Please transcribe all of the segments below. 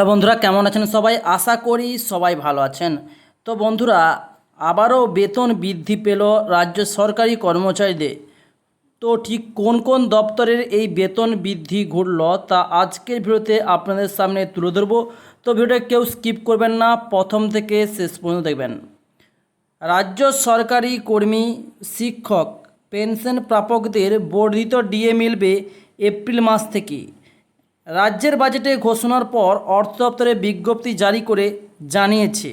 Hello বন্ধুরা কেমন আছেন সবাই? আশা করি সবাই ভালো আছেন। তো বন্ধুরা, আবারও বেতন বৃদ্ধি পেল রাজ্য সরকারি কর্মচারীদের। তো ঠিক কোন কোন দপ্তরের এই বেতন বৃদ্ধি ঘটল তা আজকের ভিডিওতে আপনাদের সামনে তুলে ধরবো। তো ভিডিওটা কেউ স্কিপ করবেন না, প্রথম থেকে শেষ পর্যন্ত দেখবেন। রাজ্য সরকারি কর্মী, শিক্ষক পেনশন প্রাপকদের বর্ধিত ডিএ মিলবে এপ্রিল মাস থেকে। রাজ্যের বাজেটে ঘোষণার পর অর্থ দপ্তরে বিজ্ঞপ্তি জারি করে জানিয়েছে।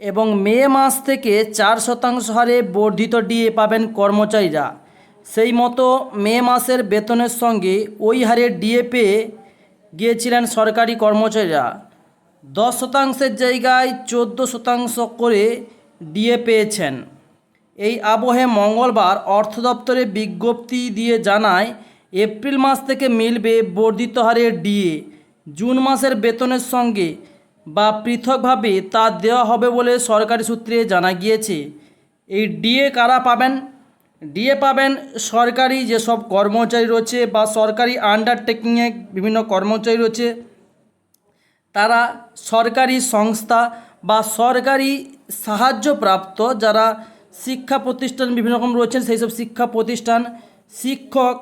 এবং মে মাস থেকে চার শতাংশ হারে বর্ধিত ডিএ পাবেন কর্মচারীরা। সেই মতো মে মাসের বেতনের সঙ্গে ওই হারে ডিএ পেয়ে গিয়েছিলেন সরকারি কর্মচারীরা। দশ শতাংশের জায়গায় চোদ্দ শতাংশ করে ডিএ পেয়েছেন। এই আবহে মঙ্গলবার অর্থ দপ্তরে বিজ্ঞপ্তি দিয়ে জানায় এপ্রিল মাস থেকে মিলবে বর্ধিত হারে ডিএ। জুন মাসের বেতনের সঙ্গে বা পৃথকভাবে তা দেওয়া হবে বলে সরকারি সূত্রে জানা গিয়েছে। এই ডিএ কারা পাবেন? ডিএ পাবেন সরকারি যেসব কর্মচারী রয়েছে বা সরকারি আন্ডারটেকিংয়ে বিভিন্ন কর্মচারী রয়েছে। তারা সরকারি সংস্থা বা সরকারি সাহায্যপ্রাপ্ত যারা শিক্ষা প্রতিষ্ঠান বিভিন্ন রকম রয়েছেন সেই সব শিক্ষা প্রতিষ্ঠান শিক্ষক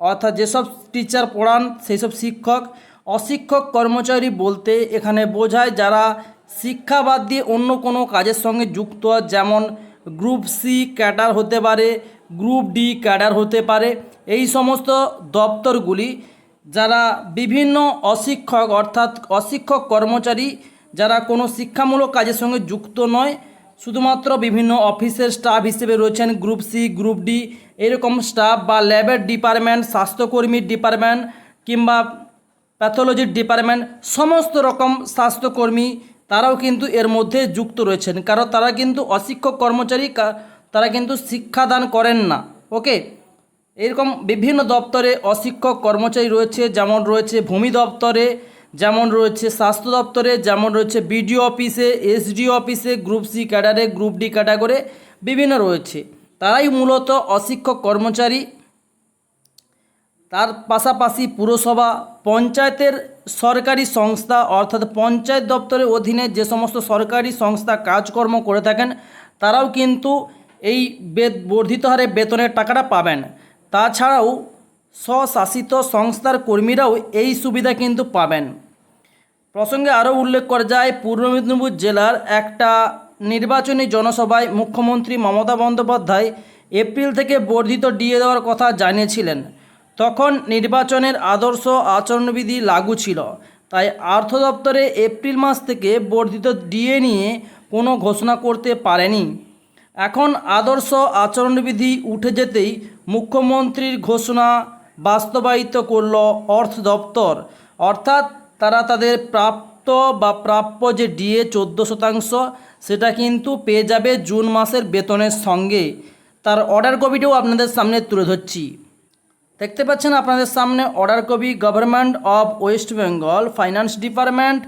অর্থাৎ যেসব টিচার পড়ান সেই সব শিক্ষক, অশিক্ষক কর্মচারী বলতে এখানে বোঝায় যারা শিক্ষা বাদ দিয়ে অন্য কোনো কাজের সঙ্গে যুক্ত, যেমন গ্রুপ সি ক্যাডার হতে পারে গ্রুপ ডি ক্যাডার হতে পারে, এই সমস্ত দপ্তরগুলি যারা বিভিন্ন অশিক্ষক অর্থাৎ অশিক্ষক কর্মচারী, যারা কোনো শিক্ষামূলক কাজের সঙ্গে যুক্ত নয়, শুধুমাত্র বিভিন্ন অফিসের স্টাফ হিসেবে রয়েছেন গ্রুপ সি গ্রুপ ডি এরকম স্টাফ বা ল্যাবের ডিপার্টমেন্ট স্বাস্থ্যকর্মীর ডিপার্টমেন্ট কিংবা প্যাথোলজির ডিপার্টমেন্ট সমস্ত রকম স্বাস্থ্যকর্মী তারাও কিন্তু এর মধ্যে যুক্ত রয়েছেন। কারণ তারা কিন্তু অশিক্ষক কর্মচারী তারা কিন্তু শিক্ষাদান করেন না। ওকে এরকম বিভিন্ন দপ্তরে অশিক্ষক কর্মচারী রয়েছে, যেমন রয়েছে ভূমি দপ্তরে, যেমন রয়েছে স্বাস্থ্য দপ্তরে, যেমন রয়েছে বিডিও অফিসে এসডিও অফিসে গ্রুপ সি ক্যাডারে গ্রুপ ডি ক্যাটাগরে বিভিন্ন রয়েছে। তারাই মূলত অশিক্ষক কর্মচারী। তার পাশাপাশি পুরসভা, পঞ্চায়েতের সরকারি সংস্থা অর্থাৎ পঞ্চায়েত দপ্তরের অধীনে যে সমস্ত সরকারি সংস্থা কাজকর্ম করে থাকেন, তারাও কিন্তু এই বর্ধিত হারে বেতনের টাকাটা পাবেন। তাছাড়াও স্বশাসিত সংস্থার কর্মীরাও এই সুবিধা কিন্তু পাবেন। প্রসঙ্গে আরও উল্লেখ করা যায়, পূর্ব মেদিনীপুর জেলার একটা নির্বাচনী জনসভায় মুখ্যমন্ত্রী মমতা বন্দ্যোপাধ্যায় এপ্রিল থেকে বর্ধিত ডিএ দেওয়ার কথা জানিয়েছিলেন। তখন নির্বাচনের আদর্শ আচরণবিধি লাগু ছিল। তাই অর্থ দপ্তরে এপ্রিল মাস থেকে বর্ধিত ডিএ নিয়ে কোনো ঘোষণা করতে পারেনি। এখন আদর্শ আচরণবিধি উঠে যেতেই মুখ্যমন্ত্রীর ঘোষণা বাস্তবায়িত করল অর্থ দপ্তর। অর্থাৎ তারা তাদের প্রাপ্ত বা প্রাপ্য যে ডিএ চোদ্দ শতাংশ, সেটা কিন্তু পেয়ে যাবে জুন মাসের বেতনের সঙ্গে। তার অর্ডার কপিটাও আপনাদের সামনে তুলে ধরছি। দেখতে পাচ্ছেন আপনাদের সামনে order copy government of West Bengal finance department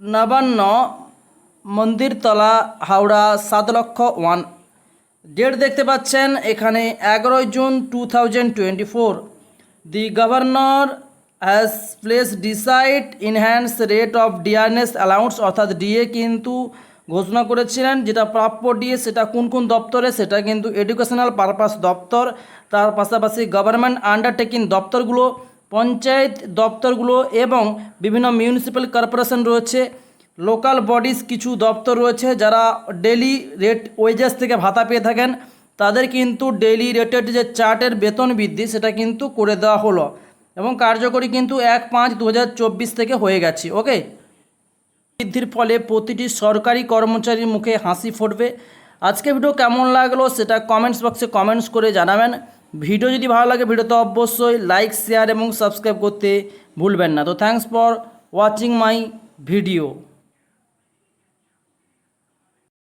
Nabanna, Mandirtala, Howrah, সাত লক্ষ ওয়ান। ডেট দেখতে পাচ্ছেন এখানে এগারোই June two thousand twenty four the governor has place decide enhance rate of dearness allowance অর্থাৎ ডিএ কিন্তু ঘোষণা করেছিলেন যেটা প্রাপ্য ডিএ সেটা কোন কোন দপ্তরে, সেটা কিন্তু এডুকেশনাল পারপাস দপ্তর, তার পাশাপাশি গভর্নমেন্ট আন্ডারটেকিং দপ্তরগুলো, পঞ্চায়েত দপ্তরগুলো এবং বিভিন্ন মিউনিসিপ্যাল কর্পোরেশন রয়েছে। লোকাল বডিজ কিছু দপ্তর রয়েছে যারা ডেলি রেট ওয়েজেস থেকে ভাতা পেয়ে থাকেন। তাদের কিন্তু ডেইলি রেটেড যে চার্টের বেতন বৃদ্ধি, সেটা কিন্তু করে দেওয়া হলো। এবং কার্যকরী কিন্তু এক পাঁচ দু থেকে হয়ে গেছে, ওকে? বৃদ্ধির ফলে প্রতিটি সরকারি কর্মচারীর মুখে হাসি ফুটবে। আজকে ভিডিও কেমন লাগল সেটা কমেন্টস বক্সে কমেন্টস করে জানাবেন। ভিডিও যদি ভালো লাগে ভিডিওতে অবশ্যই লাইক শেয়ার এবং সাবস্ক্রাইব করতে ভুলবেন না। তো thanks for watching my video